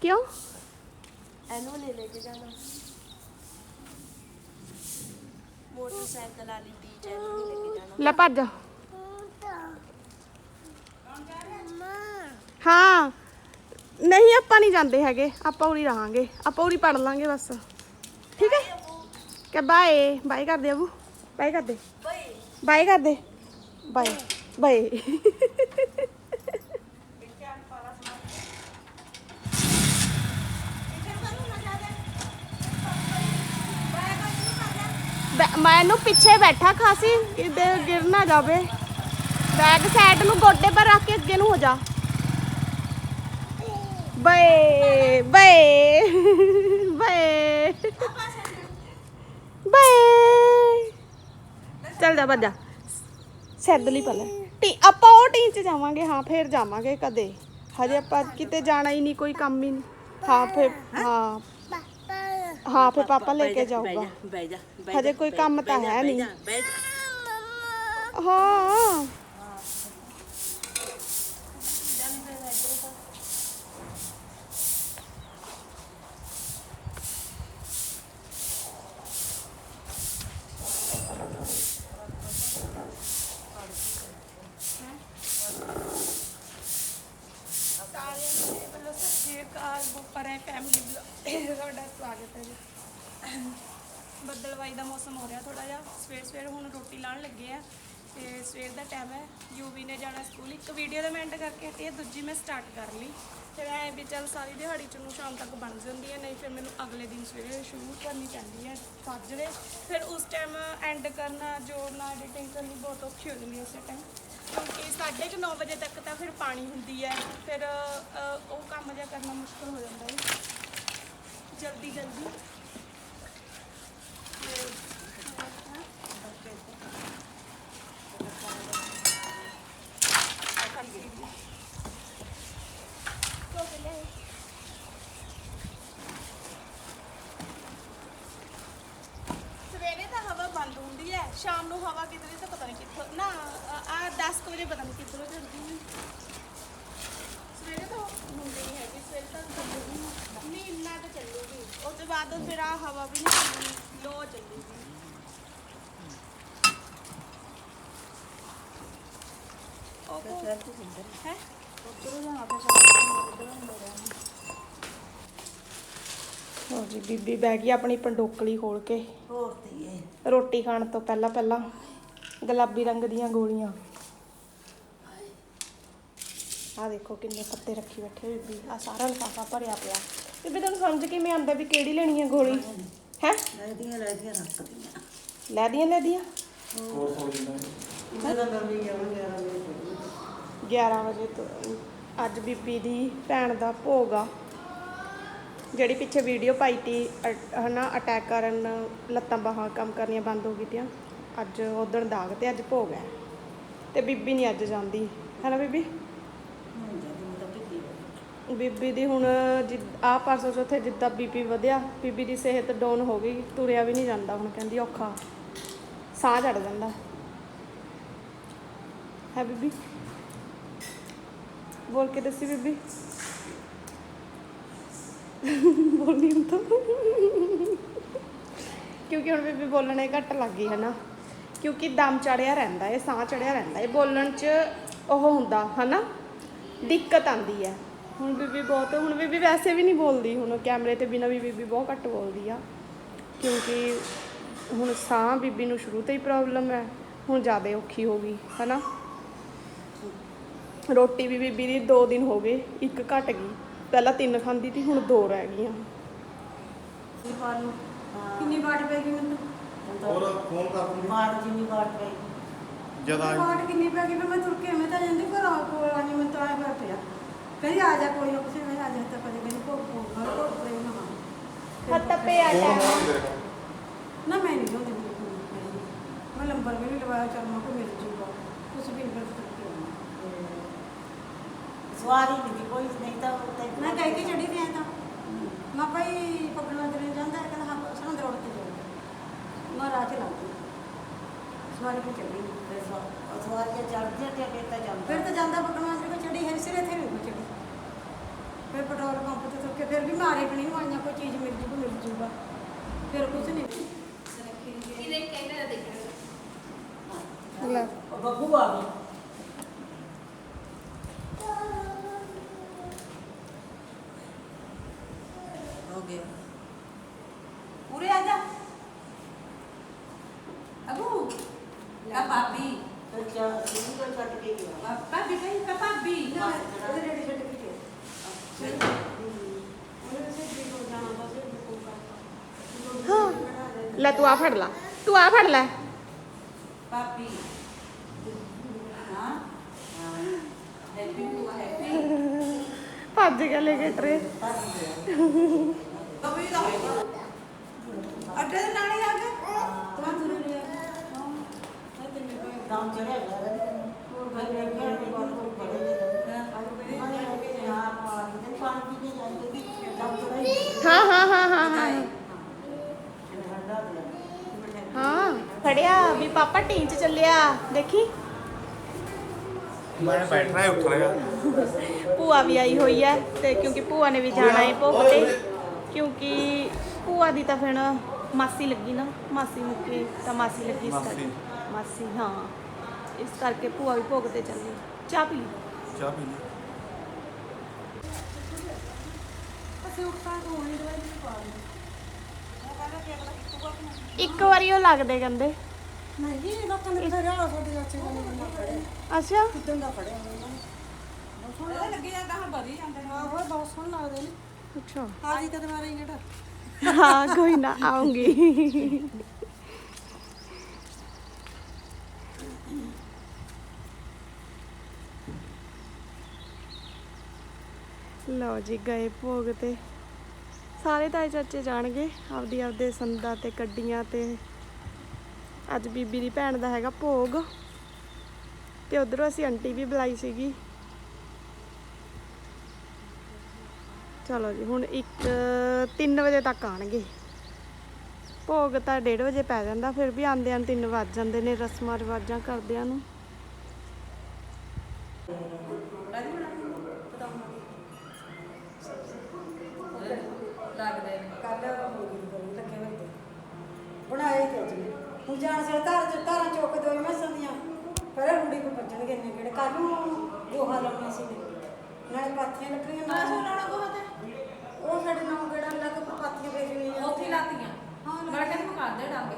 ਕਿਉਂ ਇਹਨੂੰ ਨਹੀਂ ਲੈ ਕੇ ਜਾਣਾ। ਮੋਟਰਸਾਈਕਲ ਵਾਲੀ ਟੀਚਰ ਲੈ ਕੇ ਜਾਣਾ। ਲੈ ਭੱਜ। ਹਾਂ। ਨਹੀਂ ਆਪਾਂ ਨਹੀਂ ਜਾਂਦੇ ਹੈਗੇ। ਆਪਾਂ ਉਰੀ ਰਹਾਂਗੇ। ਆਪਾਂ ਉਰੀ ਪੜ ਲਾਂਗੇ ਬਸ। ਠੀਕ ਹੈ? ਕਿ ਬਾਏ। ਬਾਏ ਕਰ ਦੇ ਅਬੂ। ਬਾਏ ਕਰ ਦੇ। ਬਾਏ ਕਰ ਦੇ। ਬਾਏ। ਬਾਏ। ਬੈ- ਮੈਨੂੰ ਪਿੱਛੇ ਬੈਠਾ ਖਾਸੀ, ਕਿਤੇ ਗਿਰ ਨਾ ਜਾਵੇ। ਬੈਗ ਸਾਈਡ ਨੂੰ ਗੋਡੇ ਪਰ ਰੱਖ ਕੇ ਅੱਗੇ ਨੂੰ ਹੋ ਜਾ। Bye bye bye. ਬਏ। ਚੱਲ ਜਾ ਬੱਜਾ ਸੈਦ ਲਈ ਟੀ, ਆਪਾਂ ਉਹ ਟੀਮ ਚ ਜਾਵਾਂਗੇ, ਹਾਂ, ਫੇਰ ਜਾਵਾਂਗੇ ਕਦੇ। ਹਜੇ ਆਪਾਂ ਕਿਤੇ ਜਾਣਾ ਹੀ ਨਹੀਂ, ਕੋਈ ਕੰਮ ਹੀ ਨਹੀਂ। ਹਾਂ, ਫੇਰ, ਹਾਂ। ਹਾਂ ਫੇਰ ਪਾਪਾ ਲੈ ਕੇ ਜਾਊਗਾ। ਬਹਿ ਜਾ ਹਜੇ ਕੋਈ ਕੰਮ ਤਾਂ ਹੈ ਨਹੀਂ। ਬਹਿ ਜਾ। ਹਾਂ ਸਾਰਿਆਂ ਦੇ ਵੱਲੋਂ ਸਤਿ ਸ਼੍ਰੀ ਅਕਾਲ ਬੁੱਪਰ ਹੈ ਫੈਮਿਲੀ ਬਲੌਗ ਤੁਹਾਡਾ ਸਵਾਗਤ ਹੈ ਜੀ ਬੱਦਲਵਾਈ ਦਾ ਮੌਸਮ ਹੋ ਰਿਹਾ ਥੋੜਾ ਜਿਹਾ। ਸਵੇਰ ਸਵੇਰ ਹੁਣ ਰੋਟੀ ਲਾਣ ਲੱਗੇ ਆ ਤੇ ਸਵੇਰ ਦਾ ਟਾਈਮ ਹੈ। ਯੂਵੀ ਨੇ ਜਾਣਾ ਸਕੂਲ। ਇੱਕ ਵੀਡੀਓ ਦਾ ਮੈਂ ਐਂਡ ਕਰਕੇ ਹਟੀ ਹੈ, ਦੂਜੀ ਮੈਂ ਸਟਾਰਟ ਕਰ ਲਈ। ਫਿਰ ਐ ਵੀ ਚੱਲ ਸਾਰੀ ਦਿਹਾੜੀ ਚ ਨੂੰ ਸ਼ਾਮ ਤੱਕ ਬਣ ਜਾਂਦੀ ਹੈ, ਨਹੀਂ ਫਿਰ ਮੈਨੂੰ ਅਗਲੇ ਦਿਨ ਸਵੇਰੇ ਸ਼ੁਰੂ ਕਰਨੀ ਪੈਂਦੀ ਹੈ ਸਾਜਰੇ ਫਿਰ ਉਸ ਟਾਈਮ ਐਂਡ ਕਰਨਾ ਜੋੜਨਾ ਐਡੀਟਿੰਗ ਕਰਨੀ ਬਹੁਤ ਔਖੀ ਹੋ ਜਾਂਦੀ ਹੈ ਉਸੇ ਟਾਈਮ ਕਿਉਂਕਿ ਸਾਢੇ ਕੁ ਨੌ ਵਜੇ ਤੱਕ ਤਾਂ ਫਿਰ ਪਾਣੀ ਹੁੰਦੀ ਹੈ। ਫਿਰ ਉਹ ਕੰਮ ਜਿਹਾ ਕਰਨਾ ਮੁਸ਼ਕਲ ਹੋ ਜਾਂਦਾ ਹੈ। ਜਲਦੀ ਜਲਦੀ। ਸਵੇਰੇ ਤਾਂ ਹਵਾ ਬੰਦ ਹੁੰਦੀ ਹੈ, ਸ਼ਾਮ ਨੂੰ ਹਵਾ ਕਿਧਰੇ ਤਾਂ ਪਤਾ ਨਹੀਂ ਕਿੱਥੋਂ ਨਾ, ਆ 10 ਵਜੇ ਪਤਾ ਨਹੀਂ ਕਿੱਧਰੋਂ ਚੜਦੀ ਹੈ। ਸਵੇਰੇ ਤਾਂ ਹੁੰਦੀ ਨਹੀਂ ਹੈਗੀ, ਸਵੇਰੇ ਤਾਂ ਚੱਲੂਗੀ ਨਹੀਂ ਇੰਨਾ ਤਾਂ ਚੱਲੂਗੀ। ਉਸ ਤੋਂ ਬਾਅਦ ਫਿਰ ਆ ਹਵਾ ਵੀ ਨਹੀਂ ਚੱਲੂਗੀ ਲੋ ਚੱਲੂਗੀ ਉਹ ਕੋ ਹੈ ਹੋ ਜੀ ਬੀਬੀ ਬਹਿ ਗਈ ਆਪਣੀ ਪੰਡੋਕਲੀ ਖੋਲ ਕੇ। ਹੋਰ ਤੇ ਰੋਟੀ ਖਾਣ ਤੋਂ ਪਹਿਲਾਂ ਪਹਿਲਾਂ ਗੁਲਾਬੀ ਰੰਗ ਦੀਆਂ ਗੋਲੀਆਂ। ਆ ਦੇਖੋ ਕਿੰਨੇ ਪੱਤੇ ਰੱਖੀ ਬੈਠੇ ਬੀਬੀ। ਆ ਸਾਰਾ ਲਿਫਾਫਾ ਭਰਿਆ ਪਿਆ। ਬੀਬੀ ਤੁਹਾਨੂੰ ਸਮਝ ਕਿਵੇਂ ਆਂਦਾ ਵੀ ਕਿਹੜੀ ਲੈਣੀ ਹੈ ਗੋਲੀ? ਹੈ? ਲੈਦੀਆਂ ਲੈਦੀਆਂ ਰੱਖਦੀਆਂ। ਲੈ ਦੀਆਂ ਲੈ ਦੀਆਂ ਇਹਨਾਂ ਦਾ ਗਰਮੀ ਜਾਵਾਂਗੇ 11 ਵਜੇ ਤੋਂ ਅੱਜ ਬੀਬੀ ਦੀ ਭੈਣ ਦਾ ਭੋਗ ਆ। ਜਿਹੜੀ ਪਿੱਛੇ ਵੀਡੀਓ ਪਾਈ ਤੀ ਹਨਾ ਅਟੈਕ ਕਰਨ ਲੱਤਾਂ ਬਾਹਾਂ ਕੰਮ ਕਰਨੀਆਂ ਬੰਦ ਹੋ ਗਈਆਂ ਅੱਜ ਉਦਣ ਦਾਗ ਤੇ ਅੱਜ ਭੋਗ ਹੈ। ਤੇ ਬੀਬੀ ਨਹੀਂ ਅੱਜ ਜਾਂਦੀ। ਹੈ ਨਾ ਬੀਬੀ? ਬੀਬੀ ਦੀ ਹੁਣ ਆ ਪਰਸੋਂ ਚੌਥੇ ਜਿੱਦਾਂ ਬੀਬੀ ਵਧਿਆ, ਬੀਬੀ ਦੀ ਸਿਹਤ ਡਾਊਨ ਹੋ ਗਈ, ਤੁਰਿਆ ਵੀ ਨਹੀਂ ਜਾਂਦਾ ਹੁਣ, ਕਹਿੰਦੀ ਔਖਾ। ਸਾਹ ਚੜ ਜਾਂਦਾ। ਹੈ ਬੀਬੀ? ਬੋਲ ਕੇ ਦੱਸੀ ਬੀਬੀ। ਬੋਲਣੀ ਹੁੰਦਾ ਕਿਉਂਕਿ ਹੁਣ ਬੀਬੀ ਬੋਲਣੇ ਘੱਟ ਲੱਗ ਗਈ ਹੈ ਨਾ ਕਿਉਂਕਿ ਦਮ ਚੜਿਆ ਰਹਿੰਦਾ ਹੈ ਸਾਹ ਚੜਿਆ ਰਹਿੰਦਾ। ਹੈ ਬੋਲਣ 'ਚ ਉਹ ਹੁੰਦਾ, ਹਨਾ। ਦਿੱਕਤ ਆਉਂਦੀ ਹੈ। ਹੁਣ ਬੀਬੀ ਬਹੁਤ ਹੁਣ ਬੀਬੀ ਵੈਸੇ ਵੀ ਨਹੀਂ ਬੋਲਦੀ ਹੁਣ ਕੈਮਰੇ ਤੇ ਬਿਨਾਂ ਵੀ ਬੀਬੀ ਬਹੁਤ ਘੱਟ ਬੋਲਦੀ ਆ। ਕਿਉਂਕਿ ਹੁਣ ਸਾਹ ਬੀਬੀ ਨੂੰ ਸ਼ੁਰੂ ਤੋਂ ਹੀ ਪ੍ਰੋਬਲਮ ਹੈ ਹੁਣ ਜ਼ਿਆਦਾ ਔਖੀ ਹੋ ਗਈ ਹਨਾ? ਰੋਟੀ ਵੀ ਬੀਬੀ ਦੀ 2 ਦਿਨ ਹੋ ਗਏ ਇੱਕ ਘਟ ਗਈ। ਪਹਿਲਾਂ ਤਿੰਨ ਖਾਂਦੀ ਸੀ ਹੁਣ ਦੋ ਰਹਿ ਗਈਆਂ। ਕਿੰਨੀ ਵਾਟ ਪੈ ਗਈ ਮੈਨੂੰ? ਹੋਰ ਫੋਨ ਕਰ ਦਿੰਦੀ। ਮਾਰ ਜਿੰਨੀ ਵਾਟ ਪਈ ਜਦ ਆ ਵਾਟ ਕਿੰਨੀ ਪੈ ਗਈ? ਮੈਂ ਤੁਰ ਕੇ ਮੈਂ ਤਾਂ ਜਾਂਦੀ ਪਰ ਆ ਕੋਲ ਆਣੀ ਮੈਂ ਤਾਂ ਆਇਆ ਫਿਰ ਪਿਆ ਕਹਿੰਦੀ ਆ ਜਾ ਕੋਈ ਨਾ ਕਿਸੇ ਵੇਲੇ ਆ ਜਾ ਤਾਂ ਕਦੇ ਕਹਿੰਦੀ ਕੋ ਕੋ ਘਰ ਕੋ ਪ੍ਰੇ ਨਾ। ਹਾਂ ਹੱਥ ਪੇ ਆ ਫੋਨ ਜਾ ਹੋਣ ਦੇ ਨਾ ਮੈਂ ਨਹੀਂ ਲਾਉਂਦੀ ਮੈਂ ਲੰਬਰ ਵੀ ਨਹੀਂ ਲਵਾਇਆ ਚਲ ਮੈਂ ਕੋ ਮਿਲ ਜੂਗਾ। ਕੁਛ ਵੀ ਨਹੀਂ ਕਰ ਸਵਾਰੀ ਨਹੀਂ ਕੋਈ ਨਹੀਂ ਤਾਂ ਮੈਂ ਕਹਿ ਕੇ ਚੜੀ ਤੇ ਤਾਂ। ਮੈਂ ਭਾਈ ਪਕੜਨਾ ਤੇ ਜਾਂਦਾ ਕਹਿੰਦਾ ਹਾਂ ਸਾਨੂੰ ਦਰੋੜ ਤੇ ਜਾਓ। ਮੈਂ ਰਾਹ ਚ ਲੱਗ ਗਈ। ਸਵਾਰੀ ਕੋ ਚੜੀ। ਸਵਾਰੀ ਤੇ ਅੱਗੇ ਤਾਂ ਜਾਂਦਾ। ਫਿਰ ਤਾਂ ਜਾਂਦਾ ਪਕੜਨਾ ਤੇ ਚੜੀ ਹੈ ਸਿਰੇ ਤੇ ਵੀ ਚੜੀ। ਫਿਰ ਪੈਟਰੋਲ ਪੰਪ ਤੇ ਤੁਰ ਕੇ ਫਿਰ ਵੀ ਮਾਰੇ ਬਣੀ ਹੋਈਆਂ ਕੋਈ ਚੀਜ਼ ਮਿਲ ਜੂਗੀ ਮਿਲ ਜੂਗਾ। ਫਿਰ ਕੁਝ ਨਹੀਂ। ਲੈ। ਬੱਬੂ ਆ ਗਈ। ਹਾਂ ਲੈ ਤੂੰ ਆ ਫੜ ਲੈ ਤੂੰ ਆ ਫੜ ਲੈ Papi. Hah? Happy bu happy. ਭੱਜ ਗਿਆ ਲੈ ਕੇ ਟਰੇ Papi dah. Ada yang nari ada? Tuan turun dia. Daun cerai ada. घर में घर में बहुत लोग बड़े हैं। आलू बड़े हैं। यहाँ पर इधर पानी पीने जाते थे। दान चढ़ाई। ਹਾਂ ਹਾਂ ਹਾਂ ਹਾਂ ਹਾਂ ਖੜਿਆ ਵੀ ਪਾਪਾ ਟੀਂ ਚ ਚੱਲਿਆ ਦੇਖੀ? ਮੈਂ ਬੈਠ ਰਿਹਾ ਉੱਠ ਰਿਹਾ ਭੂਆ ਵੀ ਆਈ ਹੋਈ ਹੈ ਤੇ ਕਿਉਂਕਿ ਭੂਆ ਨੇ ਵੀ ਜਾਣਾ ਹੈ ਭੋਗ ਤੇ ਕਿਉਂਕਿ ਭੂਆ ਦੀ ਤਾਂ ਫਿਰ ਮਾਸੀ ਲੱਗੀ ਨਾ ਮਾਸੀ ਮੁੱਕੀ ਤਾਂ ਮਾਸੀ ਲੱਗੀ ਇਸ ਕਰਕੇ। ਮਾਸੀ। ਹਾਂ। ਇਸ ਕਰਕੇ ਭੂਆ ਵੀ ਭੋਗ ਤੇ ਚੱਲੀ। ਚਾਹ ਪੀ ਲਈ? ਚਾਹ ਪੀ ਲਈ। ਅਸੀਂ ਉੱਠਾਂ ਤੋਂ ਹੋਣੀ ਦਵਾਈ ਪਾ ਲਈ। ਉਹ ਕਹਿੰਦਾ ਕਿ ਅਗਲਾ ਇੱਕ ਵਾਰੀ ਉਹ ਲੱਗਦੇ ਕਹਿੰਦੇ। ਨਹੀਂ ਲੋਕਾਂ ਨੇ ਫਿਰ ਆ ਸਾਡੇ ਚਾਚੇ ਕੋਲ ਬੰਦਾ ਫੜਿਆ ਅੱਛਾ। ਕਿਦਾਂ ਦਾ ਫੜਿਆ ਉਹਨਾਂ ਨੇ। ਬਹੁਤ ਸੋਹਣਾ ਲੱਗੇ ਜਾਂਦਾ ਹਾਂ ਵਧੀ ਜਾਂਦੇ ਨੇ। ਆਹੋ ਬਹੁਤ ਸੋਹਣਾ ਲੱਗਦੇ ਨੇ। ਅੱਛਾ। ਆ ਜੀ ਕਦੇ ਮਾਰੇ ਗੇੜਾ ਹਾਂ ਕੋਈ ਨਾ ਆਉਂਗੀ। ਲਓ ਜੀ ਗਏ ਭੋਗ ਤੇ। ਸਾਰੇ ਤਾਏ ਚਾਚੇ ਜਾਣਗੇ ਆਪਦੀ ਆਪਦੇ ਸੰਦਾਂ ਤੇ ਕੱਡੀਆਂ ਤੇ। ਅੱਜ ਬੀਬੀ ਦੀ ਭੈਣ ਦਾ ਹੈਗਾ ਭੋਗ। ਤੇ ਉਧਰੋਂ ਅਸੀਂ ਆਂਟੀ ਵੀ ਬੁਲਾਈ ਸੀਗੀ। ਚਲੋ ਜੀ, ਹੁਣ 1 3 ਵਜੇ ਤੱਕ ਆਣਗੇ ਭੋਗ ਤਾਂ 1:30 ਵਜੇ ਪੈ ਜਾਂਦਾ, ਫਿਰ ਵੀ ਆਂਦੇ ਆਂ 3 ਵੱਜ ਜਾਂਦੇ ਨੇ ਰਸਮਾਂ ਰਿਵਾਜਾਂ ਕਰਦਿਆਂ ਨੂੰ ਲੱਗਦੇ ਨੇ ਕੱਲ ਹੋ ਗਈ ਬੜੀ ਲੱਗੇ ਹੋਏ ਤੇ ਬਣਾਏ ਤੇ ਅੱਜ ਵੀ। ਹੁਣ ਜਾਣ ਸੇ ਧਾਰ ਚ ਧਾਰਾਂ ਚੁੱਕ ਦੋਈ ਮੈਸਾਂ ਦੀਆਂ ਪਰ ਰੂੜੀ ਕੋ ਭੱਜਣਗੇ ਨੇ ਕਿਹੜੇ ਕੱਲ ਨੂੰ ਗੋਹਾ ਲਾਉਣਾ ਸੀ ਨਾਲੇ ਪਾਥੀਆਂ ਲੱਕੜੀਆਂ ਨਾਲ ਸੋ ਲਾਉਣਾ ਗੋਹਾ ਤੇ ਉਹ ਸਾਡੇ ਨਾਲ ਕਿਹੜਾ ਲੱਗ ਕੇ ਪਾਥੀਆਂ ਵੇਚਣੀਆਂ ਉੱਥੇ ਹੀ ਲਾਤੀਆਂ ਹਾਂ ਬੜਾ ਕਹਿੰਦੇ ਮੁਕਾਰ ਦੇ ਡਾਂਗੇ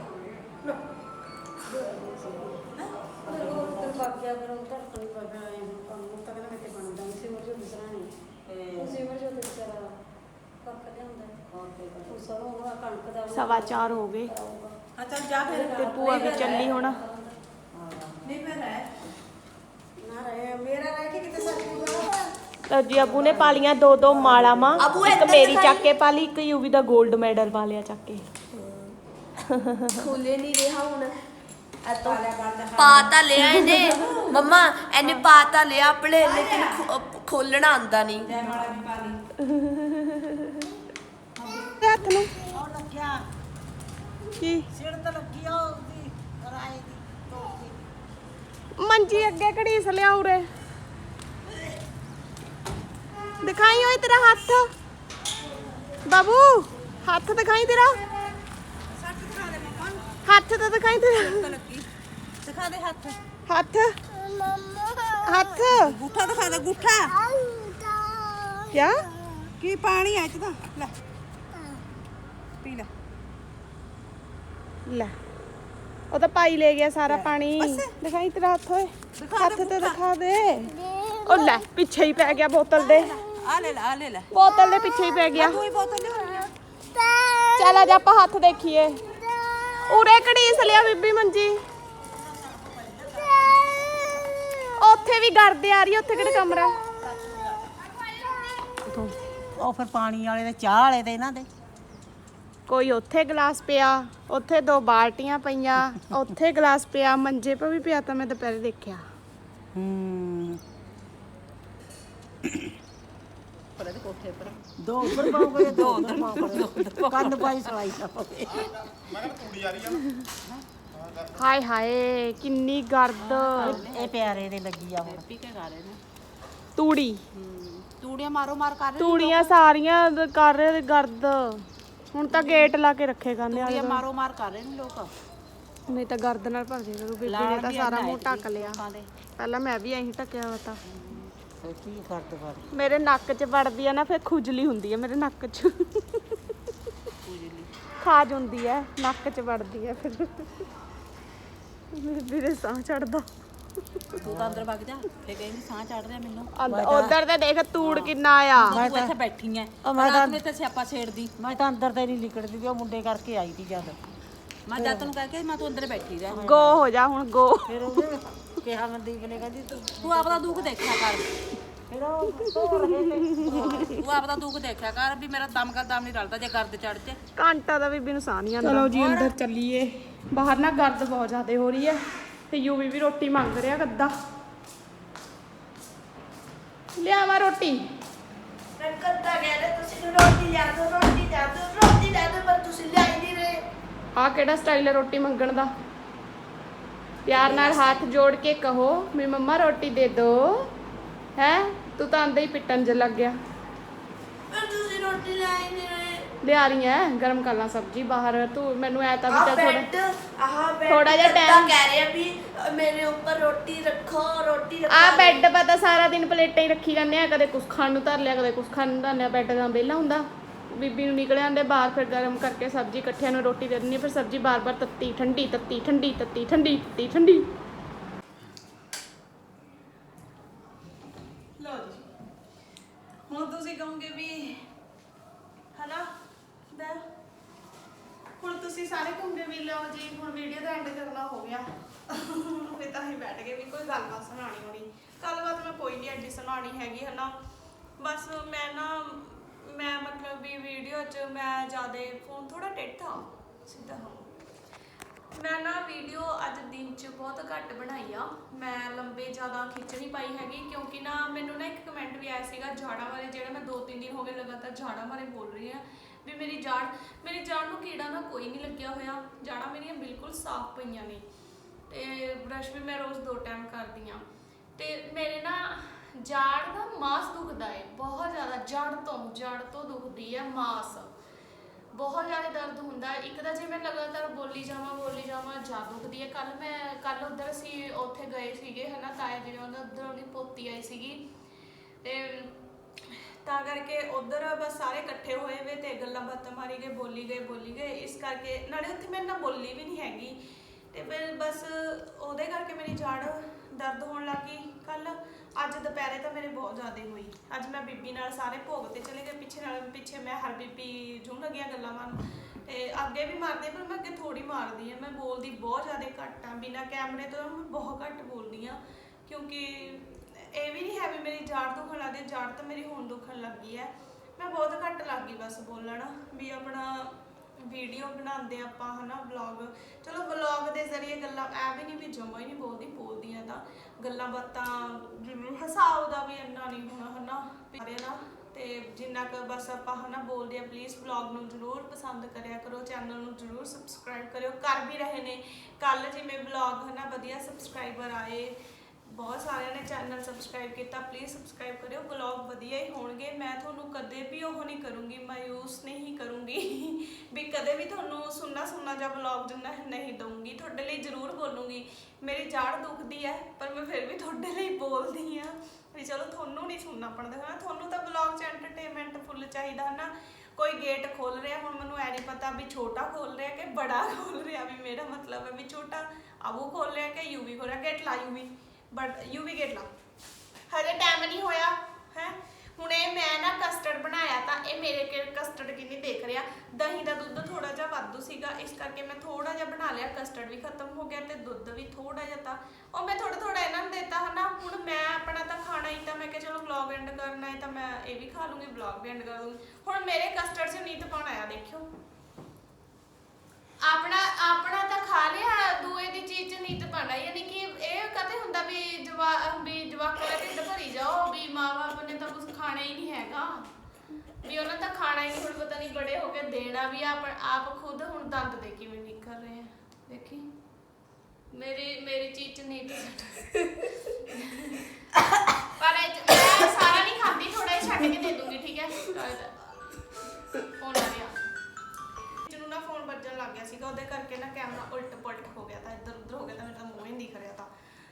ਉਹ ਬਾਕਿਆ ਫਿਰ ਉਹ ਧਰਤਣੀ ਪਗਾ ਆਏ ਕੰਮ ਉਹ ਤੱਕ ਨਾ ਕਿਤੇ ਬਣਦਾ ਨਹੀਂ ਸਿਮਰ ਜੋ ਦੂਸਰਾ ਨਹੀਂ ਉਹ ਸਿਮਰ ਜੋ ਤੇ ਵਿਚਾਰਾ ਕੱਖ ਲਿਆਉਂਦਾ ਉਹ ਸਰੋਂ ਉਹ ਕਣਕ ਦਾ ਸਵਾ ਚਾਰ ਹੋ ਗਏ ਹਾਂ ਚੱਲ ਜਾ ਫਿਰ। ਤੇ ਭੂਆ ਵੀ ਚੱਲੀ ਹੁਣ। ਨਹੀਂ ਮੈਂ ਰਹਿ ਨਾ ਰਹਿ ਮੇਰਾ ਰਹਿ ਕੇ ਕਿਤੇ ਸੱਚੀ ਤਾਂ ਜੀ ਅਬੂ ਨੇ ਪਾ ਲੀਆਂ ਦੋ ਦੋ ਮਾਲਾ ਮਾਂ ਅਬੂ ਇੱਕ ਮੇਰੀ। ਚੱਕ ਕੇ ਪਾ ਲਈ ਇੱਕ ਯੂਵੀ ਦਾ 골ਡ ਮੈਡਲ ਪਾ ਲਿਆ ਚੱਕ ਕੇ। ਖੋਲੇ ਨਹੀਂ ਰਿਹਾ ਹੁਣ। ਐਤੋਂ ਪਾਲਿਆ ਬੰਦ ਪਾ ਤਾਂ ਲਿਆ ਇਹਨੇ। ਮੰਮਾ ਇਹਨੇ ਪਾ ਤਾਂ ਲਿਆ ਆਪਣੇ ਲੇਕਿਨ ਖੋਲਣਾ ਆਂਦਾ ਨਹੀਂ। ਜੈ ਮਾਲਾ ਵੀ ਪਾ ਲਈ। ਹੱਥ ਨੂੰ। ਉਹ ਲੱਗਿਆ। ਕੀ? ਸਿਰ ਤੇ ਲੱਗੀ ਆ ਉਹਦੀ ਰਾਏ ਦੀ ਤੋੜਦੀ ਮੰਜੀ ਅੱਗੇ ਘੜੀਸ ਲਿਆ ਉਰੇ? ਦਿਖਾਈ ਓਏ ਤੇਰਾ ਹੱਥ। ਬਾਬੂ ਹੱਥ ਦਿਖਾਈ ਤੇਰਾ। ਸੱਟ ਦਿਖਾ ਦੇ ਮੰਮਾ। ਨੂੰ ਹੱਥ ਤਾਂ ਦਿਖਾਈ ਤੇਰਾ। ਲੱਗੀ। ਦਿਖਾ ਦੇ ਹੱਥ। ਹੱਥ। ਹੱਥ। ਗੁੱਠਾ ਦਿਖਾ ਦੇ ਗੁੱਠਾ। ਕਿਆ? ਕੀ ਪਾਣੀ ਆ ਇਹ ਚ ਤਾਂ? ਲੈ। ਪੀ ਲੈ। ਲੈ। ਉਹ ਤਾਂ ਪਾਈ ਲੈ ਗਿਆ ਸਾਰਾ ਪਾਣੀ। ਦਿਖਾਈ ਤੇਰਾ ਹੱਥ ਓਏ। ਹੱਥ ਦੇ ਤੇ। ਦਿਖਾ ਦੇ। ਉਹ ਲੈ ਪਿੱਛੇ ਹੀ ਪੈ ਗਿਆ ਬੋਤਲ ਦੇ। ਆ ਲੈ ਲੈ ਆ ਲੈ ਲੈ। ਬੋਤਲ ਦੇ ਪਿੱਛੇ ਹੀ ਪੈ ਗਿਆ। ਕੋਈ ਬੋਤਲ ਲਿਆਉਣੀ ਆ। ਚੱਲ ਅੱਜ ਆਪਾਂ ਹੱਥ ਦੇਖੀਏ। ਉਰੇ ਘੜੀਸ ਲਿਆ ਬੀਬੀ ਮੰਜੀ। ਉੱਥੇ ਵੀ ਗਰਦੇ ਆ ਰਹੀ ਉੱਥੇ ਕਿਹੜਾ ਕਮਰਾ? ਉਹ ਫਿਰ ਪਾਣੀ ਵਾਲੇ ਤੇ ਚਾਹ ਵਾਲੇ ਤੇ ਇਹਨਾਂ ਦੇ। ਕੋਈ ਉੱਥੇ ਗਲਾਸ ਪਿਆ ਉੱਥੇ ਦੋ ਬਾਲਟੀਆਂ ਪਈਆਂ ਉੱਥੇ ਗਲਾਸ ਪਿਆ ਮੰਜੇ 'ਤੇ ਵੀ ਪਿਆ ਤਾਂ ਮੈਂ ਦੁਪਹਿਰੇ ਦੇਖਿਆ। ਹੂੰ। ਦੋ ਉੱਪਰ ਪਾਉਗੇ ਦੋ ਉੱਧਰ ਪਾਉਗੇ ਕੰਨ ਪਾਈ ਸਲਾਈ ਪਾਉਗੇ ਮੈਂ ਕਿਹਾ ਤੂੜੀ ਆ ਰਹੀ ਆ ਨਾ ਹਾਏ ਹਾਏ ਕਿੰਨੀ ਗਰਦ। ਇਹ ਪਿਆਰੇ ਦੇ ਲੱਗੀ ਆ ਹੁਣ। ਪੀ ਕੇ ਗਾ ਰਹੇ ਨੇ। ਤੂੜੀ। ਤੂੜੀਆਂ ਮਾਰੋ ਮਾਰ ਕਰ ਰਹੇ ਨੇ ਤੂੜੀਆਂ ਸਾਰੀਆਂ ਕਰ ਰਹੇ ਗਰਦ। ਹੁਣ ਤਾਂ ਗੇਟ ਲਾ ਕੇ ਰੱਖੇ ਕਹਿੰਦੇ ਆ ਤੂੜੀਆਂ ਮਾਰੋ ਮਾਰ ਕਰ ਰਹੇ ਨੇ ਲੋਕ। ਨਹੀਂ ਤਾਂ ਗਰਦ ਨਾਲ ਭਰ ਜੇ ਕਰੂ ਬੀਬੀ ਨੇ ਤਾਂ ਸਾਰਾ ਮੂੰਹ ਢੱਕ ਲਿਆ। ਪਹਿਲਾਂ ਮੈਂ ਵੀ ਐਂ ਢੱਕਿਆ ਹੋਇਆ ਤਾਂ। ਕੀ ਕਰਦ ਕਰ ਮੇਰੇ ਨੱਕ 'ਚ ਵੜਦੀ ਆ ਨਾ ਫਿਰ ਖੁਜਲੀ ਹੁੰਦੀ ਆ ਮੇਰੇ ਨੱਕ 'ਚ। ਖਾਜ ਹੁੰਦੀ ਆ ਨੱਕ 'ਚ ਵੜਦੀ ਆ ਫਿਰ। ਦੇ ਸਾਹ ਚੜਦਾ। ਤੂੰ ਤਾਂ ਅੰਦਰ ਵਗ ਜਾ ਫੇ ਕਹਿੰਦੀ ਸਾਹ ਚੜ ਰਿਹਾ ਮੈਨੂੰ। ਉਧਰ ਤੇ ਦੇਖ ਤੂੜ ਕਿੰਨਾ ਆ। ਤੂੰ ਇੱਥੇ ਬੈਠੀ ਐ। ਮੈਂ ਤਾਂ ਤੂੰ ਇੱਥੇ ਸਿਆਪਾ ਛੇੜਦੀ। ਮੈਂ ਤਾਂ ਅੰਦਰ ਤੇ ਨਹੀਂ ਲਿਕੜਦੀ ਤੇ ਉਹ ਮੁੰਡੇ ਕਰਕੇ ਆਈ ਸੀ ਜਦ। ਮੈਂ ਜਦ ਤੈਨੂੰ ਕਹਿ ਕੇ ਮੈਂ ਤੂੰ ਅੰਦਰ ਬੈਠੀ ਰਹਿ। ਗੋ ਹੋ ਜਾ ਹੁਣ ਗੋ। ਫਿਰ ਉਹਨੇ ਕਿਹਾ ਮਨਦੀਪ ਨੇ ਕਹਿੰਦੀ ਤੂੰ ਤੂੰ ਆਪਦਾ ਦੁੱਖ ਦੇਖਿਆ ਕਰ। ਫਿਰ ਉਹ ਧੋ ਰਹੇ ਤੇ ਤੂੰ ਆਪਦਾ ਦੁੱਖ ਦੇਖਿਆ ਕਰ ਵੀ ਮੇਰਾ ਦਮ ਕਰ ਦਮ ਨਹੀਂ ਰਲਦਾ ਜੇ ਗਰਦ ਚੜ ਜੇ। ਘੰਟਾ ਦਾ ਸਾਹ ਨਹੀਂ ਆਉਂਦਾ ਚਲੋ ਜੀ ਅੰਦਰ ਚੱਲੀਏ। ਬਾਹਰ ਨਾ ਗਰਦ ਬਹੁਤ ਜ਼ਿਆਦਾ ਹੋ ਰਹੀ ਹੈ। ਤੇ ਯੂਵੀ ਵੀ ਰੋਟੀ ਮੰਗ ਰਿਹਾ ਗੱਦਾ। ਲਿਆਵਾ ਰੋਟੀ। ਕੱਦਾ ਕਹਿ ਰਹੇ ਤੁਸੀਂ ਰੋਟੀ ਲਿਆ ਦੋ ਰੋਟੀ ਲਿਆ ਦੋ ਰੋਟੀ ਲਿਆ ਦੋ ਪਰ ਤੁਸੀਂ ਲਿਆਈ ਨਹੀਂ ਰਹੇ। ਆ ਕਿਹੜਾ ਸਟਾਈਲ ਹੈ ਰੋਟੀ ਮੰਗਣ ਦਾ? ਪਿਆਰ ਨਾਲ ਹੱਥ ਜੋੜ ਕੇ ਕਹੋ ਮੇਰੀ ਮੰਮਾ ਰੋਟੀ ਦੇ ਦੋ। ਹੈ? ਤੂੰ ਤਾਂ ਆਂਦੇ ਹੀ ਪਿੱਟਣ ਜ ਲੱਗ ਗਿਆ। ਪਰ ਤੁਸੀਂ ਰੋਟੀ ਲਿਆਈ ਨਹੀਂ ਰਹੇ। ਲਿਆ ਰਹੀ ਐ ਗਰਮ ਕਰ ਲਾਂ ਸਬਜੀ ਬਾਹਰ ਤੂੰ ਮੈਨੂੰ ਐ ਤਾਂ ਵੀ ਚੱਲ ਥੋੜਾ ਆਹ ਬੈੱਡ ਥੋੜਾ ਜਿਹਾ time- ਕਹਿ ਰਿਹਾ ਵੀ ਅ, ਮੇਰੇ ਉੱਪਰ ਰੋਟੀ ਰੱਖੋ ਰੋਟੀ ਰੱਖੋ। ਆ ਬੈੱਡ ਪਤਾ ਸਾਰਾ ਦਿਨ ਪਲੇਟਾਂ ਹੀ ਰੱਖੀ ਜਾਂਦੇ ਆ ਕਦੇ ਕੁਛ ਖਾਣ ਨੂੰ ਧਰ ਲਿਆ ਕਦੇ ਕੁਛ ਖਾਣ ਨੂੰ ਧਰ ਲਿਆ ਬੈੱਡ ਦਾ ਵਿਹਲਾ ਹੁੰਦਾ। ਬੀਬੀ ਨੂੰ ਨਿਕਲ ਜਾਂਦੇ ਬਾਹਰ ਫਿਰ ਗਰਮ ਕਰਕੇ ਸਬਜ਼ੀ ਇਕੱਠਿਆਂ ਨੂੰ ਰੋਟੀ ਦੇ ਦਿੰਦੀ ਹਾਂ, ਫਿਰ ਸਬਜ਼ੀ ਬਾਰ-ਬਾਰ ਤੱਤੀ ਠੰਡੀ ਤੱਤੀ ਠੰਡੀ ਤੱਤੀ ਠੰਡੀ ਤੱਤੀ ਠੰਡੀ ਲੋ ਜੀ ਹੁਣ ਤੁਸੀਂ ਕਹੋਗੇ ਵੀ ਹਨਾ ਦਾ ਹੁਣ ਤੁਸੀਂ ਸਾਰੇ ਕਹੋਗੇ ਵੀ ਲਓ ਜੀ ਹੁਣ ਵੀਡੀਓ ਦਾ ਐਂਡ ਕਰਨਾ ਹੋ ਗਿਆ ਫਿਰ ਤਾਂ ਹੀ ਬੈਠ ਗਏ ਵੀ ਕੋਈ ਗੱਲਬਾਤ ਸੁਣਾਣੀ ਹੋਣੀ ਗੱਲਬਾਤ ਮੈਂ ਕੋਈ ਨਹੀਂ ਐਡੀ ਸੁਣਾਣੀ ਹਨਾ ਬਸ ਮੈਂ ਨਾ, ਮੈਂ ਮਤਲਬ ਵੀ ਵੀਡੀਓ 'ਚ ਮੈਂ ਜ਼ਿਆਦਾ ਫੋਨ ਥੋੜਾ ਟੇਢਾ ਸਿੱਧਾ ਹੋ। ਮੈਂ ਨਾ ਵੀਡੀਓ ਅੱਜ ਦਿਨ 'ਚ ਬਹੁਤ ਘੱਟ ਬਣਾਈ ਆ। ਮੈਂ ਲੰਬੇ ਜ਼ਿਆਦਾ ਖਿੱਚ ਨਹੀਂ ਪਾਈ ਹੈਗੀ, ਕਿਉਂਕਿ ਨਾ ਮੈਨੂੰ ਨਾ ਇੱਕ ਕਮੈਂਟ ਵੀ ਆਇਆ ਸੀਗਾ ਝਾੜਾਂ ਬਾਰੇ ਜਿਹੜਾ ਮੈਂ 2-3 ਦਿਨ ਹੋ ਗਏ ਲਗਾਤਾਰ ਝਾੜਾਂ ਬਾਰੇ ਬੋਲ ਰਹੀ ਆ ਵੀ ਮੇਰੀ ਜਾੜ ਮੇਰੀ ਜਾੜ ਨੂੰ ਕੀੜਾ ਨਾ ਕੋਈ ਨਹੀਂ ਲੱਗਿਆ ਹੋਇਆ। ਜਾੜਾਂ ਮੇਰੀਆਂ ਬਿਲਕੁਲ ਸਾਫ਼ ਪਈਆਂ ਨੇ। ਤੇ ਬ੍ਰਸ਼ ਵੀ ਮੈਂ ਰੋਜ਼ ਦੋ ਟਾਈਮ ਕਰਦੀ ਆ ਤੇ ਮੇਰੇ ਨਾ ਜਾੜ ਦਾ ਮਾਸ ਦੁਖਦਾ ਹੈ ਬਹੁਤ ਜ਼ਿਆਦਾ ਜੜ ਤੋਂ ਜੜ ਤੋਂ ਦੁਖਦੀ ਹੈ ਮਾਸ। ਬਹੁਤ ਜ਼ਿਆਦਾ ਦਰਦ ਹੁੰਦਾ ਹੈ ਇੱਕ ਤਾਂ ਜੇ ਮੈਂ ਲਗਾਤਾਰ ਬੋਲੀ ਜਾਵਾਂ ਬੋਲੀ ਜਾਵਾਂ ਜਾ ਦੁਖਦੀ ਹੈ ਕੱਲ ਮੈਂ ਕੱਲ ਉਧਰ ਅਸੀਂ ਉੱਥੇ ਗਏ ਸੀਗੇ, ਹਨਾ, ਤਾਏ ਜੀ ਉਹਨਾਂ ਉਧਰ ਉਹਦੀ ਪੋਤੀ ਆਈ ਸੀਗੀ। ਤੇ ਤਾਂ ਕਰਕੇ ਉਧਰ ਬਸ ਸਾਰੇ ਇਕੱਠੇ ਹੋਏ ਵੇ ਤੇ ਗੱਲਾਂ ਬਾਤਾਂ ਮਾਰੀ ਗਏ, ਬੋਲੀ ਗਏ ਬੋਲੀ ਗਏ। ਇਸ ਕਰਕੇ ਨਾਲੇ ਉੱਥੇ ਮੇਰੇ ਨਾ ਬੋਲੀ ਵੀ ਨਹੀਂ ਹੈਗੀ। ਤੇ ਫਿਰ ਬਸ ਉਹਦੇ ਕਰਕੇ ਮੇਰੀ ਜਾੜ ਦਰਦ ਹੋਣ ਲੱਗੀ ਕੱਲ ਅੱਜ ਦੁਪਹਿਰੇ ਤਾਂ ਮੇਰੇ ਬਹੁਤ ਜ਼ਿਆਦਾ ਹੋਈ। ਅੱਜ ਮੈਂ ਬੀਬੀ ਨਾਲ ਸਾਰੇ ਭੋਗ ਤੇ ਚਲੇ ਗਏ। ਪਿੱਛੇ ਨਾਲ ਪਿੱਛੇ ਮੈਂ ਹਰ ਬੀਬੀ ਜੂ ਲੱਗੀਆਂ ਗੱਲਾਂ ਮਾਰਨ ਤੇ ਅੱਗੇ ਵੀ ਮਾਰਦੇ ਪਰ ਮੈਂ ਅੱਗੇ ਥੋੜੀ ਮਾਰਦੀ ਆ ਮੈਂ ਬੋਲਦੀ ਬਹੁਤ ਜ਼ਿਆਦਾ ਘੱਟ ਆ ਬਿਨਾ ਕੈਮਰੇ ਤੋਂ ਮੈਂ ਬਹੁਤ ਘੱਟ ਬੋਲਦੀ ਆ ਕਿਉਂਕਿ ਇਹ ਵੀ ਨਹੀਂ ਹੈ ਵੀ ਮੇਰੀ ਜਾੜ ਦੁਖਣ ਲੱਗਦੀ ਹੈ, ਜਾੜ ਤਾਂ ਮੇਰੀ ਹੁਣ ਦੁਖਣ ਲੱਗੀ ਹੈ। ਮੈਂ ਬਹੁਤ ਘੱਟ ਲੱਗੀ ਬਸ ਬੋਲਣ। ਵੀ ਆਪਣਾ ਵੀਡੀਓ ਬਣਾਉਂਦੇ ਆਪਾਂ, ਹਨਾ ਵਲੌਗ ਚਲੋ ਵਲੌਗ ਦੇ ਜ਼ਰੀਏ ਗੱਲਾਂ ਐ ਵੀ ਨਹੀਂ ਵੀ ਜਮਾ ਹੀ ਨਹੀਂ ਬੋਲਦੀ, ਬੋਲਦੀਆਂ ਤਾਂ। ਗੱਲਾਂ ਬਾਤਾਂ ਜ਼ਰੂਰ ਹਸਾਉ ਦਾ ਵੀ ਇੰਨਾ ਨਹੀਂ ਹੋਣਾ, ਹਨਾ ਸਾਰੇ ਨਾ ਤੇ ਜਿੰਨਾ ਕੁ ਬਸ ਆਪਾਂ, ਹਨਾ, ਬੋਲਦੇ ਆ ਪਲੀਜ਼ ਵਲੌਗ ਨੂੰ ਜ਼ਰੂਰ ਪਸੰਦ ਕਰਿਆ ਕਰੋ ਚੈਨਲ ਨੂੰ ਜ਼ਰੂਰ ਸਬਸਕ੍ਰਾਈਬ ਕਰਿਓ। ਕਰ ਵੀ ਰਹੇ ਨੇ। ਕੱਲ ਜਿਵੇਂ ਵਲੌਗ ਹਨਾ, ਵਧੀਆ ਸਬਸਕ੍ਰਾਈਬਰ ਆਏ ਬਹੁਤ ਸਾਰਿਆਂ ਨੇ ਚੈਨਲ ਸਬਸਕ੍ਰਾਈਬ ਕੀਤਾ ਪਲੀਜ਼ ਸਬਸਕ੍ਰਾਈਬ ਕਰਿਓ ਵਲੌਗ ਵਧੀਆ ਹੀ ਹੋਣਗੇ। ਮੈਂ ਤੁਹਾਨੂੰ ਕਦੇ ਵੀ ਉਹ ਨਹੀਂ ਕਰੂੰਗੀ ਮਾਯੂਸ ਨਹੀਂ ਕਰੂੰਗੀ। ਵੀ ਕਦੇ ਵੀ ਤੁਹਾਨੂੰ ਸੁਣਨਾ ਸੁਣਨਾ ਜਾਂ ਵਲੌਗ ਜਿੰਨਾ ਨਹੀਂ ਦਊਂਗੀ, ਤੁਹਾਡੇ ਲਈ ਜ਼ਰੂਰ ਬੋਲੂੰਗੀ। ਮੇਰੀ ਜਾੜ ਦੁਖਦੀ ਹੈ ਪਰ ਮੈਂ ਫਿਰ ਵੀ ਤੁਹਾਡੇ ਲਈ ਬੋਲਦੀ ਆ। ਵੀ ਚਲੋ ਤੁਹਾਨੂੰ ਨਹੀਂ ਸੁਣਨਾ ਪੜਦਾ ਹੈ ਤੁਹਾਨੂੰ ਤਾਂ ਵਲੌਗ 'ਚ ਐਂਟਰਟੇਨਮੈਂਟ ਫੁੱਲ ਚਾਹੀਦਾ ਹੈ ਨਾ ਕੋਈ ਗੇਟ ਖੋਲ ਰਿਹਾ, ਹੁਣ ਮੈਨੂੰ ਐ ਨਹੀਂ ਪਤਾ ਵੀ ਛੋਟਾ ਖੋਲ ਰਿਹਾ ਕਿ ਬੜਾ ਖੋਲ ਰਿਹਾ, ਵੀ ਮੇਰਾ ਮਤਲਬ ਹੈ ਵੀ ਛੋਟਾ ਆਬੂ ਖੋਲ ਰਿਹਾ ਕਿ ਯੂਵੀ ਖੋਲ ਰਿਹਾ ਕਿ ਲਾ ਯੂਵੀ ਬਟ ਯੂਵੀ ਗੇਟ ਲਾ ਹਜੇ ਟਾਈਮ ਨਹੀਂ ਹੋਇਆ, ਹੈ? ਹੁਣ ਇਹ ਮੈਂ ਨਾ ਕਸਟਰਡ ਬਣਾਇਆ ਤਾਂ ਇਹ ਮੇਰੇ ਕੇ ਕਸਟਰਡ ਕਿੰਨੀ ਦੇਖ ਰਿਹਾ। ਦਹੀਂ ਦਾ ਦੁੱਧ ਥੋੜਾ ਜਿਹਾ ਵਾਧੂ ਸੀਗਾ, ਇਸ ਕਰਕੇ ਮੈਂ ਥੋੜਾ ਜਿਹਾ ਬਣਾ ਲਿਆ ਕਸਟਰਡ ਵੀ ਖਤਮ ਹੋ ਗਿਆ ਤੇ ਦੁੱਧ ਵੀ ਥੋੜਾ ਜਿਹਾ ਤਾਂ। ਉਹ ਮੈਂ ਥੋੜਾ ਥੋੜਾ ਇਹਨਾਂ ਨੂੰ ਦੇਤਾ, ਹਨਾ? ਹੁਣ ਮੈਂ ਆਪਣਾ ਤਾਂ ਖਾਣਾ ਹੀ ਤਾਂ ਮੈਂ ਕਿਹਾ ਚਲੋ ਵਲੌਗ ਐਂਡ ਕਰਨਾ ਹੈ ਤਾਂ ਮੈਂ ਇਹ ਵੀ ਖਾ ਲੂੰਗੀ ਵਲੌਗ ਵੀ ਐਂਡ ਕਰ ਦੂੰਗੀ। ਹੁਣ ਮੇਰੇ ਕਸਟਰਡ 'ਚ ਨੀਤ ਪਾਉਣਾ ਆ ਦੇਖਿਓ। ਆਪਣਾ ਆਪਣਾ ਤਾਂ ਖਾ ਲਿਆ, ਦੂਏ ਦੀ ਚੀਜ਼ ਚ ਨੀਤ ਪਾਣਾ ਯਾਨੀ ਕਿ ਇਹ ਕਦੇ ਹੁੰਦਾ ਵੀ ਜਵਾ, ਵੀ ਜਵਾਕਾਂ ਦਾ ਢਿੱਡ ਭਰੀ ਜਾਓ, ਵੀ ਮਾਂ-ਬਾਪ ਨੇ ਤਾਂ ਕੁਝ ਖਾਣਾ ਹੀ ਨਹੀਂ ਹੈਗਾ। ਵੀ ਉਹਨਾਂ ਤਾਂ ਖਾਣਾ ਹੀ ਨਹੀਂ, ਹੁਣ ਪਤਾ ਨਹੀਂ ਬੜੇ ਹੋ ਕੇ ਦੇਣਾ ਵੀ ਆਪ ਆਪ ਖੁਦ ਹੁਣ ਦੰਦ ਦੇ ਕਿਵੇਂ ਨਿਕਲ ਰਹੇ ਆ। ਦੇਖੀ? ਮੇਰੀ ਮੇਰੀ ਚੀਜ਼ ਚ ਨੀਤ ਪਰ ਇਹ 'ਚ- ਮੈਂ ਸਾਰਾ ਨਹੀਂ ਖਾਂਦੀ ਥੋੜਾ ਜਿਹਾ ਛੱਡ ਕੇ ਦੇ ਦੂੰਗੀ, ਠੀਕ ਹੈ? ਫੋਨ ਆ ਫੋਨ ਵੱਜਣ ਲੱਗ ਗਿਆ ਸੀਗਾ, ਉਹਦੇ ਕਰਕੇ ਨਾ ਕੈਮਰਾ ਉਲਟ ਪੁਲਟ ਹੋ ਗਿਆ ਤਾਂ ਇੱਧਰ ਉੱਧਰ ਹੋ ਗਿਆ ਤਾਂ ਮੇਰਾ ਮੂੰਹ ਹੀ ਨਹੀਂ ਦਿਖ ਰਿਹਾ ਤਾਂ।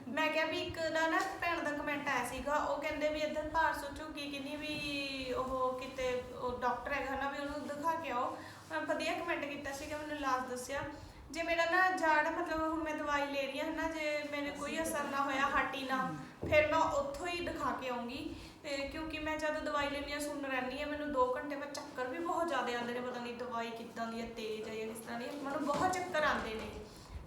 ਮੈਂ ਕਿਹਾ ਵੀ ਇੱਕ ਦਾ ਨਾ ਭੈਣ ਦਾ ਕਮੈਂਟ ਆਇਆ ਸੀਗਾ, ਉਹ ਕਹਿੰਦੇ ਵੀ ਇੱਧਰ ਭਾਰਸੋ ਝੁੱਗੀ ਕਿੰਨੀ ਵੀ ਉਹ ਕਿਤੇ ਉਹ ਡਾਕਟਰ ਹੈਗਾ ਨਾ ਵੀ ਉਹਨੂੰ ਦਿਖਾ ਕੇ ਆਓ। ਮੈਂ ਵਧੀਆ ਕਮੈਂਟ ਕੀਤਾ ਸੀਗਾ, ਮੈਨੂੰ ਲਾਸਟ ਦੱਸਿਆ। ਜੇ ਮੇਰਾ ਨਾ ਜਾੜ ਮਤਲਬ ਹੁਣ ਮੈਂ ਦਵਾਈ ਲੈ ਰਹੀ ਹਾਂ ਨਾ, ਜੇ ਮੇਰੇ ਕੋਈ ਅਸਰ ਨਾ ਹੋਇਆ, ਹਟੀ ਨਾ। ਫਿਰ ਮੈਂ ਉੱਥੋਂ ਹੀ ਦਿਖਾ ਕੇ ਆਉਂਗੀ ਤੇ ਕਿਉਂਕਿ ਮੈਂ ਜਦੋਂ ਦਵਾਈ ਲੈਂਦੀ ਹਾਂ, ਸੁਣ ਰਹਿੰਦੀ ਹਾਂ, ਮੈਨੂੰ 2 ਘੰਟੇ ਬਾਅਦ ਚੱਕਰ ਵੀ ਬਹੁਤ ਜ਼ਿਆਦਾ ਆਉਂਦੇ ਨੇ, ਪਤਾ ਨਹੀਂ ਦਵਾਈ ਕਿੱਦਾਂ ਦੀ ਹੈ, ਤੇਜ਼ ਹੈ ਜਾਂ ਕਿਸ ਤਰ੍ਹਾਂ ਦੀ ਹੈ, ਮੈਨੂੰ ਬਹੁਤ ਚੱਕਰ ਆਉਂਦੇ ਨੇ।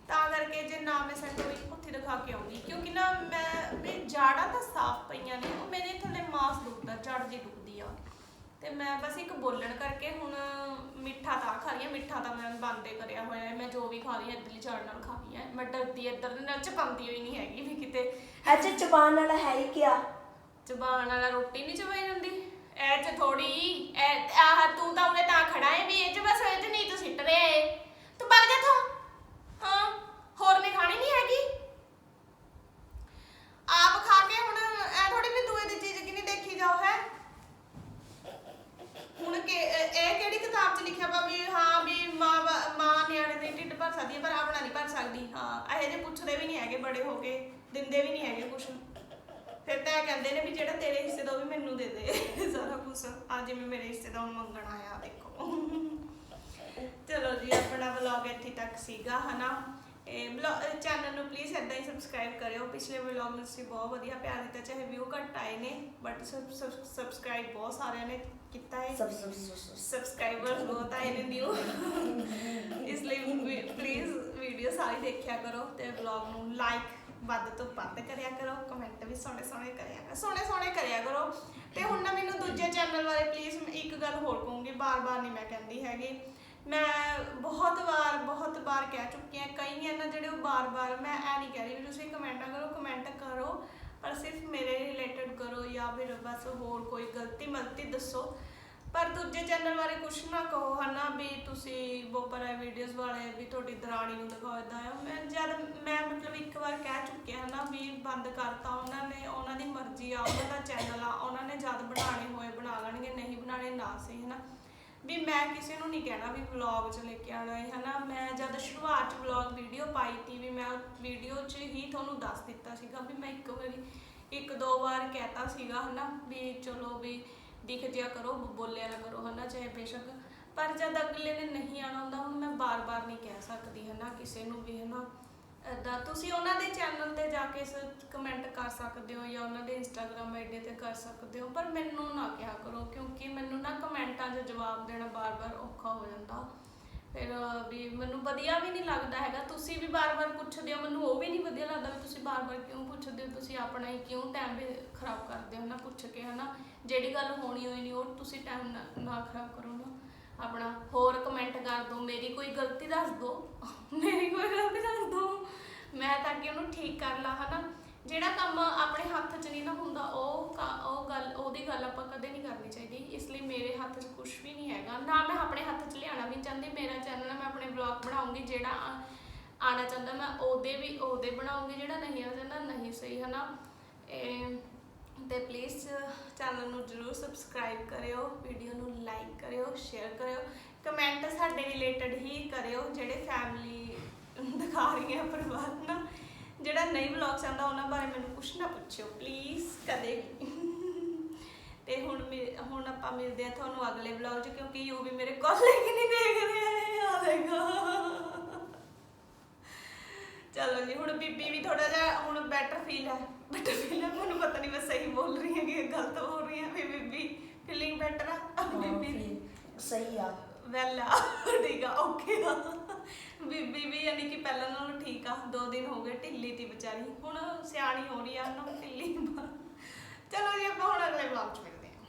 ਤਾਂ ਕਰਕੇ ਜੇ ਨਾ ਮੈਂ ਸੈਂਟਰ ਹੋਈ ਉੱਥੇ ਦਿਖਾ ਕੇ ਆਉਂਗੀ, ਕਿਉਂਕਿ ਨਾ ਮੈਂ ਵੀ ਜਾੜਾਂ ਤਾਂ ਸਾਫ਼ ਪਈਆਂ ਨੇ, ਉਹ ਮੇਰੇ ਥੱਲੇ ਮਾਸ ਦੁਖਦਾ ਜੜ ਜੀ ਦੁਖਦੀ ਤੇ ਮੈਂ ਬਸ ਇੱਕ ਬੋਲਣ ਕਰਕੇ ਹੁਣ ਮਿੱਠਾ ਤਾਂ ਖਾ ਰਹੀ ਹਾਂ ਮਿੱਠਾ ਤਾਂ ਮੈਂ ਬੰਦੇ ਕਰਿਆ ਹੋਇਆ ਹੈ। ਮੈਂ ਜੋ ਵੀ ਖਾ ਰਹੀ ਹਾਂ ਇੱਧਰਲੀ ਝਾੜ ਨਾਲ ਖਾ ਰਹੀ ਹਾਂ। ਮੈਂ ਡਰਦੀ ਇੱਧਰ ਨਾਲ ਚਪਾਉਂਦੀ ਹੋਈ ਨਹੀਂ ਹੈਗੀ ਵੀ ਕਿਤੇ। ਅੱਛਾ ਚਬਾਨ ਵਾਲਾ ਹੈ ਹੀ ਕਿਆ? ਚਬਾਣ ਵਾਲਾ ਰੋਟੀ ਨਹੀਂ ਚਬਾਈ ਜਾਂਦੀ। ਐ ਚ ਥੋੜੀ ਐ ਆਹ ਤੂੰ ਤਾਂ ਉਹਨੇ ਤਾਂ ਖੜਾ ਹੈ ਵੀ ਇਹ ਚ ਬਸ ਇਹ ਚ ਨਹੀਂ ਤੂੰ ਸਿੱਟ ਰਿਹਾ ਏ। ਤੂੰ ਭੱਜ ਜਾ ਥੋਂ ਹਾਂ ਹੋਰ ਨੇ ਖਾਣੀ ਨਹੀਂ ਹੈਗੀ ਆਪ ਖਾ ਕੇ ਹੁਣ ਐ ਥੋੜੀ ਵੀ ਦੂਏ ਦੀ ਚੀਜ਼ ਕਿੰਨੀ ਦੇਖੀ ਜਾਓ ਹੈ ਹੁਣ ਕਿ ਇਹ ਇਹ ਕਿਹੜੀ ਕਿਤਾਬ 'ਚ ਲਿਖਿਆ ਵਾ ਵੀ ਹਾਂ ਵੀ ਮਾਂ ਵਾ- ਮਾਂ ਨਿਆਣੇ ਦੇ ਢਿੱਡ ਭਰ ਸਕਦੀ ਹੈ, ਪਰ ਆਪਣਾ ਨਹੀਂ ਭਰ ਸਕਦੀ। ਹਾਂ ਇਹੋ ਜਿਹੇ ਪੁੱਛਦੇ ਵੀ ਨਹੀਂ ਹੈਗੇ, ਬੜੇ ਹੋ ਕੇ ਦਿੰਦੇ ਵੀ ਨਹੀਂ ਹੈਗੇ ਕੁਛ। ਫਿਰ ਤਾਂ ਇਹ ਕਹਿੰਦੇ ਨੇ ਵੀ ਜਿਹੜਾ ਤੇਰੇ ਹਿੱਸੇ ਦਾ ਉਹ ਵੀ ਮੈਨੂੰ ਦੇ ਦੇ, ਸਾਰਾ ਕੁਝ ਆ ਜਿਵੇਂ ਮੇਰੇ ਹਿੱਸੇ ਦਾ ਹੁਣ ਮੰਗਣ ਆਇਆ, ਦੇਖੋ। ਚਲੋ ਜੀ, ਆਪਣਾ ਵਲੌਗ ਇੱਥੇ ਤੱਕ ਸੀਗਾ, ਹਨਾ? ਇਹ ਚੈਨਲ ਨੂੰ ਪਲੀਜ਼ ਏਦਾਂ ਹੀ ਸਬਸਕ੍ਰਾਈਬ ਕਰਿਓ। ਪਿਛਲੇ ਵਲੌਗ ਵਿੱਚ ਤੁਸੀਂ ਬਹੁਤ ਵਧੀਆ ਪਿਆਰ ਦਿੱਤਾ ਚਾਹੇ ਵਿਊ ਘੱਟ ਆਏ ਨੇ ਬਟ ਸਬਸਕ੍ਰਾਈਬ ਬਹੁਤ ਸਾਰਿਆਂ ਨੇ ਕੀਤਾ ਹੈ। ਸਭ ਸਭ ਸਭ ਸਬਸਕ੍ਰਾਈਬਰ ਬਹੁਤ ਆਏ ਨੇ ਨਿਊ ਇਸ ਲਈ ਪਲੀਜ਼ ਵੀਡੀਓ ਸਾਰੀ ਦੇਖਿਆ ਕਰੋ ਤੇ ਵਲੌਗ ਨੂੰ ਲਾਈਕ ਵੱਧ ਤੋਂ ਵੱਧ ਕਰਿਆ ਕਰੋ ਕਮੈਂਟ ਵੀ ਸੋਹਣੇ ਸੋਹਣੇ ਕਰਿਆ ਕਰੋ ਸੋਹਣੇ ਸੋਹਣੇ ਕਰਿਆ ਕਰੋ। ਤੇ ਹੁਣ ਨਾ ਮੈਨੂੰ ਦੂਜੇ ਚੈਨਲ ਬਾਰੇ ਪਲੀਜ਼ ਇੱਕ ਗੱਲ ਹੋਰ ਕਹੂੰਗੀ ਬਾਰ-ਬਾਰ ਨਹੀਂ ਮੈਂ ਕਹਿੰਦੀ ਹੈਗੀ। ਮੈਂ ਬਹੁਤ ਵਾਰ ਬਹੁਤ ਵਾਰ ਕਹਿ ਚੁੱਕੀ ਹਾਂ, ਕਈ ਹੈ ਨਾ ਜਿਹੜੇ ਉਹ ਬਾਰ-ਬਾਰ, ਮੈਂ ਐ ਨਹੀਂ ਕਹਿ ਰਹੀ ਵੀ ਤੁਸੀਂ ਕਮੈਂਟਾਂ ਕਰੋ, ਕਮੈਂਟ ਕਰੋ, ਪਰ ਸਿਰਫ ਮੇਰੇ ਰਿਲੇਟਡ ਕਰੋ ਜਾਂ ਫਿਰ ਬਸ ਹੋਰ ਕੋਈ ਗਲਤੀ ਮਲਤੀ ਦੱਸੋ। ਪਰ ਦੂਜੇ ਚੈਨਲ ਬਾਰੇ ਕੁਛ ਨਾ ਕਹੋ, ਹਨਾ, ਵੀ ਤੁਸੀਂ ਬੋਪਰਾ ਵੀਡੀਓਜ਼ ਵਾਲੇ, ਵੀ ਤੁਹਾਡੀ ਦਰਾਣੀ ਨੂੰ ਦਿਖਾਓ, ਏਦਾਂ ਆ। ਮੈਂ ਜਦ, ਮੈਂ ਮਤਲਬ ਇੱਕ ਵਾਰ ਕਹਿ ਚੁੱਕਿਆ ਹਨਾ ਵੀ ਬੰਦ ਕਰਤਾ ਉਹਨਾਂ ਨੇ, ਉਹਨਾਂ ਦੀ ਮਰਜ਼ੀ ਆ, ਉਹਨਾਂ ਦਾ ਚੈਨਲ ਆ, ਉਹਨਾਂ ਨੇ ਜਦ ਬਣਾਣੇ ਹੋਏ ਬਣਾ ਲੈਣਗੇ, ਨਹੀਂ ਬਣਾਣੇ ਨਾ ਸਹੀ, ਹਨਾ। ਵੀ ਮੈਂ ਕਿਸੇ ਨੂੰ ਨਹੀਂ ਕਹਿਣਾ ਵੀ ਵਲੌਗ 'ਚ ਲੈ ਕੇ ਆਣਾ ਹੈ, ਹਨਾ? ਮੈਂ ਜਦ ਸ਼ੁਰੂਆਤ 'ਚ ਵਲੌਗ ਵੀਡੀਓ ਪਾਈ ਤੀ ਵੀ ਮੈਂ ਵੀਡੀਓ 'ਚ ਹੀ ਤੁਹਾਨੂੰ ਦੱਸ ਦਿੱਤਾ ਸੀਗਾ ਵੀ ਮੈਂ ਇੱਕ ਵਾਰੀ, ਇੱਕ ਦੋ ਵਾਰ ਕਹਿਤਾ ਸੀਗਾ, ਹਨਾ? ਵੀ ਚਲੋ ਵੀ ਦਿਖ ਜਿਆ ਕਰੋ, ਬੋਲਿਆ ਨਾ ਕਰੋ, ਹਨਾ? ਚਾਹੇ ਬੇਸ਼ੱਕ। ਪਰ ਜਦ ਅਗਲੇ ਨੇ ਨਹੀਂ ਆਣਾ ਹੁੰਦਾ, ਹੁਣ ਮੈਂ ਬਾਰ-ਬਾਰ ਨਹੀਂ ਕਹਿ ਸਕਦੀ, ਹਨਾ? ਕਿਸੇ ਨੂੰ ਵੀ, ਹਨਾ? ਏਦਾਂ ਤੁਸੀਂ ਉਹਨਾਂ ਦੇ ਚੈਨਲ ਤੇ ਜਾ ਕੇ ਕਮੈਂਟ ਕਰ ਸਕਦੇ ਹੋ ਜਾਂ ਉਹਨਾਂ ਦੇ ਇੰਸਟਾਗ੍ਰam ਆਈਡੀ ਤੇ ਕਰ ਸਕਦੇ ਹੋ, ਪਰ ਮੈਨੂੰ ਨਾ ਕਿਹਾ ਕਰੋ, ਕਿਉਂਕਿ ਮੈਨੂੰ ਨਾ ਕਮੈਂਟਾਂ 'ਚ ਜਵਾਬ ਦੇਣਾ ਬਾਰ-ਬਾਰ ਔਖਾ ਹੋ ਜਾਂਦਾ। ਫਿਰ ਵੀ ਮੈਨੂੰ ਵਧੀਆ ਵੀ ਨਹੀਂ ਲੱਗਦਾ ਹੈਗਾ, ਤੁਸੀਂ ਵੀ ਬਾਰ-ਬਾਰ ਪੁੱਛਦੇ ਹੋ, ਮੈਨੂੰ ਉਹ ਵੀ ਨਹੀਂ ਵਧੀਆ ਲੱਗਦਾ ਵੀ ਤੁਸੀਂ ਬਾਰ-ਬਾਰ ਕਿਉਂ ਪੁੱਛਦੇ ਹੋ, ਤੁਸੀਂ ਆਪਣਾ ਹੀ ਕਿਉਂ ਟਾਈਮ ਵੀ ਖਰਾਬ ਕਰਦੇ ਹੋ ਨਾ ਪੁੱਛ ਕੇ, ਹਨਾ? ਜਿਹੜੀ ਗੱਲ ਹੋਣੀ ਹੋਈ ਨਹੀਂ ਉਹ ਤੁਸੀਂ ਟਾਈਮ ਨਾ ਨਾ ਖਰਾਬ ਕਰੋ ਨਾ। ਆਪਣਾ ਹੋਰ ਕਮੈਂਟ ਕਰ ਦਿਓ, ਮੇਰੀ ਕੋਈ ਗਲਤੀ ਦੱਸ ਦਿਓ ਮੇਰੀ ਕੋਈ ਗਲਤੀ ਦੱਸ ਦਿਓ ਮੈਂ ਤਾਂ ਕਿ ਉਹਨੂੰ ਠੀਕ ਕਰ ਲਾ ਹਨਾ ਜਿਹੜਾ ਕੰਮ ਆਪਣੇ ਹੱਥ 'ਚ ਨਹੀਂ ਨਾ ਹੁੰਦਾ, ਉਹ ਕ- ਉਹ ਗੱਲ, ਉਹਦੀ ਗੱਲ ਆਪਾਂ ਕਦੇ ਨਹੀਂ ਕਰਨੀ ਚਾਹੀਦੀ। ਇਸ ਲਈ ਮੇਰੇ ਹੱਥ 'ਚ ਕੁਝ ਵੀ ਨਹੀਂ ਹੈਗਾ। ਨਾ ਮੈਂ ਆਪਣੇ ਹੱਥ 'ਚ ਲਿਆਉਣਾ ਵੀ ਚਾਹੁੰਦੀ, ਮੇਰਾ ਚੈਨਲ ਮੈਂ ਆਪਣੇ ਵਲੌਗ ਬਣਾਉਂਗੀ ਜਿਹੜਾ ਆ- ਆਉਣਾ ਚਾਹੁੰਦਾ, ਮੈਂ ਉਹਦੇ ਵੀ, ਉਹਦੇ ਬਣਾਉਂਗੀ ਜਿਹੜਾ ਨਹੀਂ ਆਉਣਾ ਚਾਹੁੰਦਾ ਨਹੀਂ ਸਹੀ, ਹਨਾ? ਇਹ, ਤੇ ਪਲੀਜ਼ ਚੈਨਲ ਨੂੰ ਜਰੂਰ ਸਬਸਕ੍ਰਾਈਬ ਕਰਿਓ ਵੀਡੀਓ ਨੂੰ ਲਾਈਕ ਕਰਿਓ ਸ਼ੇਅਰ ਕਰਿਓ ਕਮੈਂਟ ਸਾਡੇ ਰਿਲੇਟਡ ਹੀ ਕਰਿਓ, ਜਿਹੜੇ ਫੈਮਿਲੀ ਦਿਖਾ ਰਹੀ ਹੈ ਪਰਿਵਾਰ ਨਾ। ਜਿਹੜਾ ਨਹੀਂ ਵਲੌਗ ਚਾਹੁੰਦਾ ਉਹਨਾਂ ਬਾਰੇ ਮੈਨੂੰ ਕੁਛ ਨਾ ਪੁੱਛਿਓ ਪਲੀਜ਼ ਕਦੇ ਵੀ। ਤੇ ਹੁਣ ਮਿ- ਹੁਣ ਆਪਾਂ ਮਿਲਦੇ ਆ ਤੁਹਾਨੂੰ ਅਗਲੇ ਵਲੌਗ 'ਚ ਕਿਉਂਕਿ ਯੂ ਵੀ ਮੇਰੇ ਕਾਲਜ ਨਹੀਂ ਦੇਖ ਰਿਹਾ ਹੈ ਆ ਦੇਖੋ ਚਲੋ ਜੀ ਹੁਣ ਬੀਬੀ ਵੀ ਥੋੜਾ ਜਿਹਾ ਹੁਣ ਬੈਟਰ ਫੀਲ ਹੈ। ਬੈਟਰ ਫੀਲ ਹੈ ਮੈਨੂੰ ਪਤਾ ਨਹੀਂ ਮੈਂ ਸਹੀ ਬੋਲ ਰਹੀ ਹਾਂ ਕਿ ਗਲਤ ਬੋਲ ਰਹੀ ਹਾਂ ਵੀ ਬੀਬੀ। ਫੀਲਿੰਗ ਬੈਟਰ ਆ ਬੀਬੀ? ਸਹੀ ਆ। ਵੈਲ ਆ ਠੀਕ ਆ ਓਕੇ ਆ। ਬੀਬੀ ਵੀ ਯਾਨੀ ਕਿ ਪਹਿਲਾਂ ਨਾਲੋਂ ਠੀਕ ਆ, ਦੋ ਦਿਨ ਹੋ ਗਏ ਢਿੱਲੀ ਤੀ ਵਿਚਾਰੀ, ਹੁਣ ਸਿਆਣੀ ਹੋ ਰਹੀ ਆ ਨਾ ਢਿੱਲੀ ਚਲੋ ਜੀ, ਆਪਾਂ ਹੁਣ ਅਗਲੇ ਵਲੌਗ ਚ ਮਿਲਦੇ ਹਾਂ।